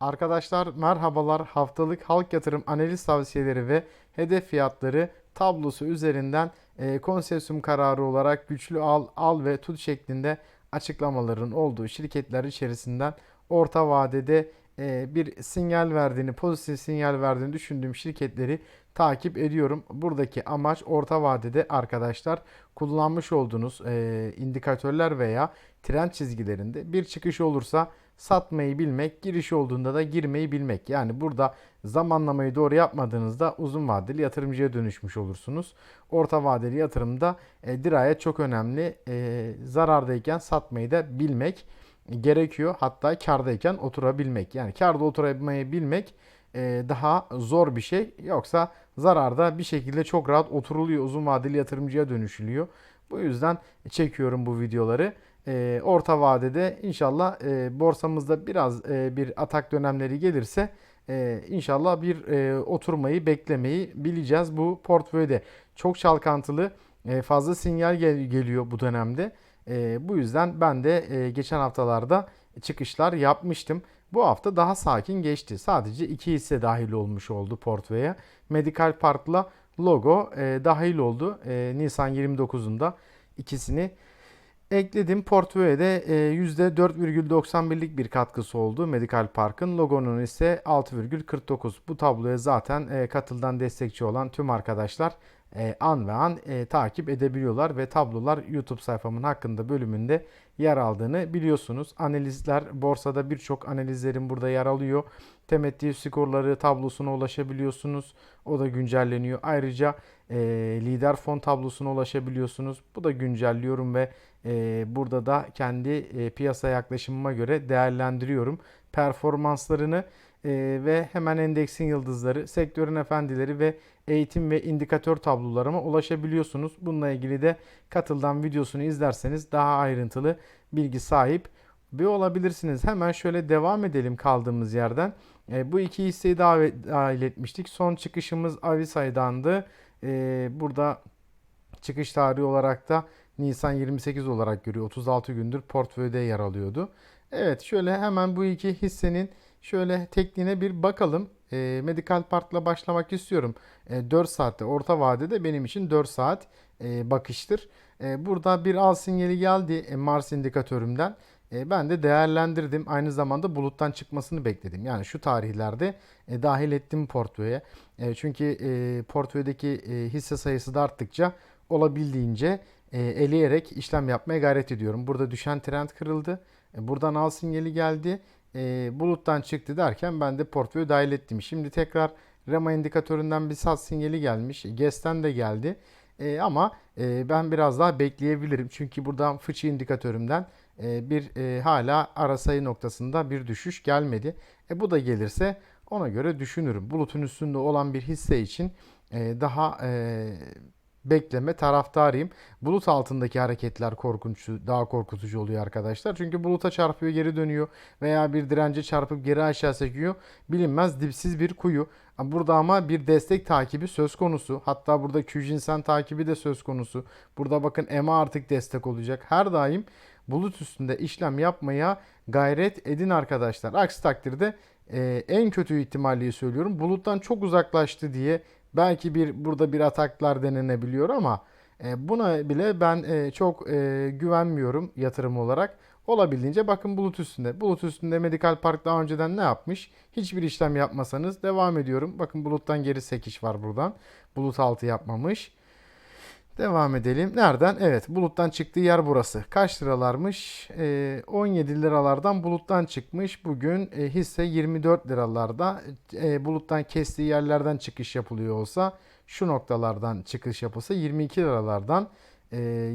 Arkadaşlar merhabalar. Haftalık halk yatırım analiz tavsiyeleri ve hedef fiyatları tablosu üzerinden e, konsensüm kararı olarak güçlü al, al ve tut şeklinde açıklamaların olduğu şirketler içerisinden orta vadede bir sinyal verdiğini, pozitif sinyal verdiğini düşündüğüm şirketleri takip ediyorum. Buradaki amaç orta vadede arkadaşlar kullanmış olduğunuz e, indikatörler veya trend çizgilerinde bir çıkış olursa satmayı bilmek, giriş olduğunda da girmeyi bilmek. Yani burada zamanlamayı doğru yapmadığınızda uzun vadeli yatırımcıya dönüşmüş olursunuz. Orta vadeli yatırımda e, dirayet çok önemli. E, zarardayken satmayı da bilmek gerekiyor. Hatta kardayken oturabilmek. Yani karda oturabilmeyi bilmek e, daha zor bir şey. Yoksa zararda bir şekilde çok rahat oturuluyor. Uzun vadeli yatırımcıya dönüşülüyor. Bu yüzden çekiyorum bu videoları. E, orta vadede inşallah e, borsamızda biraz bir atak dönemleri gelirse inşallah bir oturmayı beklemeyi bileceğiz bu portföyde. Çok çalkantılı fazla sinyal gel- geliyor bu dönemde. E, bu yüzden ben de e, geçen haftalarda çıkışlar yapmıştım. Bu hafta daha sakin geçti. Sadece iki hisse dahil olmuş oldu portföye. Medical Park'la logo e, dahil oldu. E, Nisan 29'unda ikisini ekledim. Portföye de e, %4,91'lik bir katkısı oldu Medical Park'ın. Logonun ise 6,49. Bu tabloya zaten e, katıldan destekçi olan tüm arkadaşlar e, an ve an e, takip edebiliyorlar ve tablolar YouTube sayfamın hakkında bölümünde yer aldığını biliyorsunuz. Analizler borsada birçok analizlerin burada yer alıyor. Temettü skorları tablosuna ulaşabiliyorsunuz. O da güncelleniyor. Ayrıca e, lider fon tablosuna ulaşabiliyorsunuz. Bu da güncelliyorum ve e, burada da kendi e, piyasa yaklaşımıma göre değerlendiriyorum. Performanslarını e, ve hemen endeksin yıldızları, sektörün efendileri ve eğitim ve indikatör tablolarıma ulaşabiliyorsunuz. Bununla ilgili de katıldan videosunu izlerseniz daha ayrıntılı bilgi sahip bir olabilirsiniz. Hemen şöyle devam edelim kaldığımız yerden. E, bu iki hisseyi davet, dahil etmiştik. Son çıkışımız Avisay'dandı. E, burada çıkış tarihi olarak da Nisan 28 olarak görüyor. 36 gündür portföyde yer alıyordu. Evet şöyle hemen bu iki hissenin şöyle tekniğine bir bakalım. E, Medical Park'la başlamak istiyorum. E, 4 saatte orta vadede benim için 4 saat e, bakıştır. E, burada bir al sinyali geldi e, Mars indikatörümden. E, ben de değerlendirdim. Aynı zamanda buluttan çıkmasını bekledim. Yani şu tarihlerde e, dahil ettim portföye. E, çünkü e, portföydeki e, hisse sayısı da arttıkça olabildiğince e, eleyerek işlem yapmaya gayret ediyorum. Burada düşen trend kırıldı. E, buradan al sinyali geldi. E, buluttan çıktı derken ben de portföye dahil ettim. Şimdi tekrar REMA indikatöründen bir sat sinyali gelmiş. GES'ten de geldi. E, ama e, ben biraz daha bekleyebilirim. Çünkü buradan fıçı indikatörümden e, bir e, hala ara sayı noktasında bir düşüş gelmedi. E, bu da gelirse ona göre düşünürüm. Bulutun üstünde olan bir hisse için e, daha e, bekleme taraftarıyım. Bulut altındaki hareketler korkunç, daha korkutucu oluyor arkadaşlar. Çünkü buluta çarpıyor, geri dönüyor veya bir dirence çarpıp geri aşağı sekiyor. Bilinmez dipsiz bir kuyu. Burada ama bir destek takibi söz konusu. Hatta burada Qjinsen takibi de söz konusu. Burada bakın EMA artık destek olacak. Her daim bulut üstünde işlem yapmaya gayret edin arkadaşlar. Aksi takdirde e, en kötü ihtimalliyi söylüyorum. Buluttan çok uzaklaştı diye belki bir burada bir ataklar denenebiliyor ama e, buna bile ben e, çok e, güvenmiyorum yatırım olarak. Olabildiğince bakın bulut üstünde. Bulut üstünde Medical Park daha önceden ne yapmış? Hiçbir işlem yapmasanız devam ediyorum. Bakın buluttan geri sekiş var buradan. Bulut altı yapmamış. Devam edelim. Nereden? Evet buluttan çıktığı yer burası. Kaç liralarmış? Ee, 17 liralardan buluttan çıkmış. Bugün e, hisse 24 liralarda. E, buluttan kestiği yerlerden çıkış yapılıyor olsa şu noktalardan çıkış yapılsa 22 liralardan e,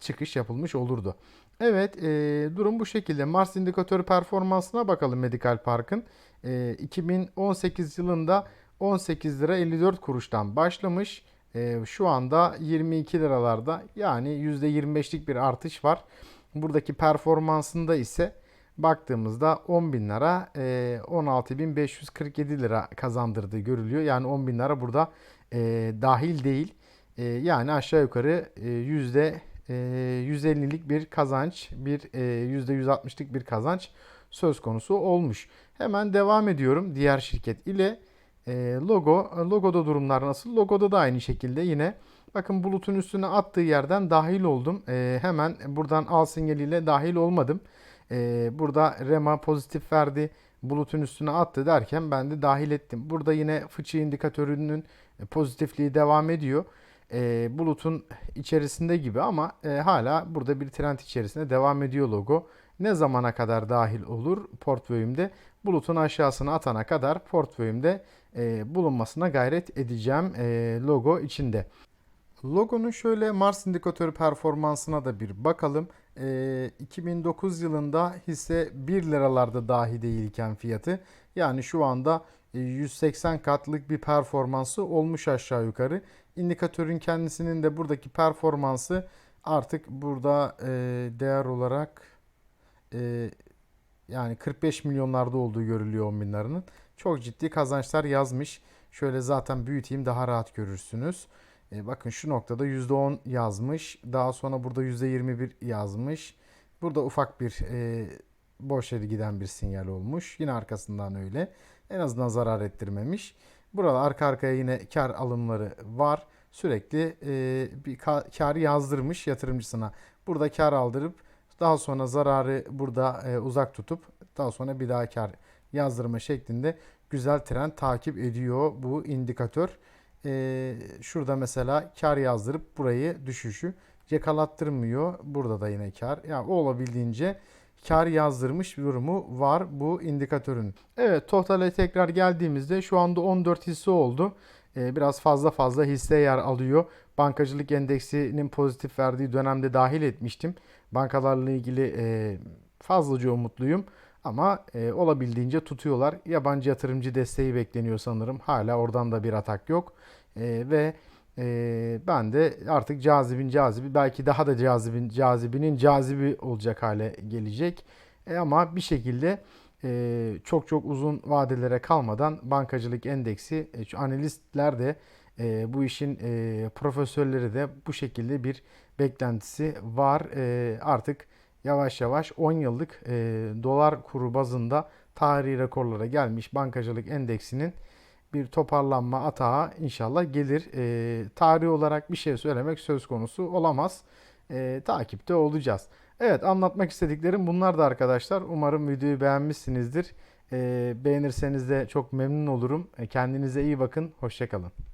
çıkış yapılmış olurdu. Evet e, durum bu şekilde. Mars indikatörü performansına bakalım Medical Park'ın. E, 2018 yılında 18 lira 54 kuruştan başlamış. E, şu anda 22 liralarda yani %25'lik bir artış var. Buradaki performansında ise baktığımızda 10 bin lira e, 16.547 lira kazandırdığı görülüyor. Yani 10 bin lira burada e, dahil değil. E, yani aşağı yukarı e, yüzde e, 150'lik bir kazanç, bir e, %160'lık bir kazanç söz konusu olmuş. Hemen devam ediyorum diğer şirket ile. E, logo, logoda durumlar nasıl? Logoda da aynı şekilde yine bakın bulutun üstüne attığı yerden dahil oldum. E, hemen buradan al sinyaliyle dahil olmadım. E, burada rema pozitif verdi. Bulutun üstüne attı derken ben de dahil ettim. Burada yine fıçı indikatörünün pozitifliği devam ediyor. E, bulutun içerisinde gibi ama e, hala burada bir trend içerisinde devam ediyor logo. Ne zamana kadar dahil olur portföyümde? Bulutun aşağısına atana kadar portföyümde e, bulunmasına gayret edeceğim e, logo içinde. Logonun şöyle Mars indikatörü performansına da bir bakalım. E, 2009 yılında hisse 1 liralarda dahi değilken fiyatı yani şu anda e, 180 katlık bir performansı olmuş aşağı yukarı. İndikatörün kendisinin de buradaki performansı artık burada e, değer olarak e, yani 45 milyonlarda olduğu görülüyor 10 bin liranın. Çok ciddi kazançlar yazmış. Şöyle zaten büyüteyim daha rahat görürsünüz. E, bakın şu noktada %10 yazmış. Daha sonra burada %21 yazmış. Burada ufak bir e, boş yere giden bir sinyal olmuş. Yine arkasından öyle. En azından zarar ettirmemiş. Burada arka arkaya yine kar alımları var. Sürekli e, bir ka- kar yazdırmış yatırımcısına. Burada kar aldırıp daha sonra zararı burada e, uzak tutup daha sonra bir daha kar yazdırma şeklinde güzel trend takip ediyor bu indikatör. E, şurada mesela kar yazdırıp burayı düşüşü yakalattırmıyor. Burada da yine kar. Yani olabildiğince kar yazdırmış bir durumu var bu indikatörün. Evet totale tekrar geldiğimizde şu anda 14 hisse oldu. Ee, biraz fazla fazla hisse yer alıyor. Bankacılık endeksinin pozitif verdiği dönemde dahil etmiştim. Bankalarla ilgili e, fazlaca umutluyum. Ama e, olabildiğince tutuyorlar. Yabancı yatırımcı desteği bekleniyor sanırım. Hala oradan da bir atak yok. E, ve e, ben de artık cazibin cazibi belki daha da cazibin cazibinin cazibi olacak hale gelecek. E, ama bir şekilde e, çok çok uzun vadelere kalmadan bankacılık endeksi e, analistler de e, bu işin e, profesörleri de bu şekilde bir beklentisi var. E, artık yavaş yavaş 10 yıllık e, dolar kuru bazında tarihi rekorlara gelmiş bankacılık endeksinin bir toparlanma atağı inşallah gelir. E, tarih olarak bir şey söylemek söz konusu olamaz. E, takipte olacağız. Evet anlatmak istediklerim bunlar da arkadaşlar. Umarım videoyu beğenmişsinizdir. E, beğenirseniz de çok memnun olurum. E, kendinize iyi bakın. Hoşçakalın.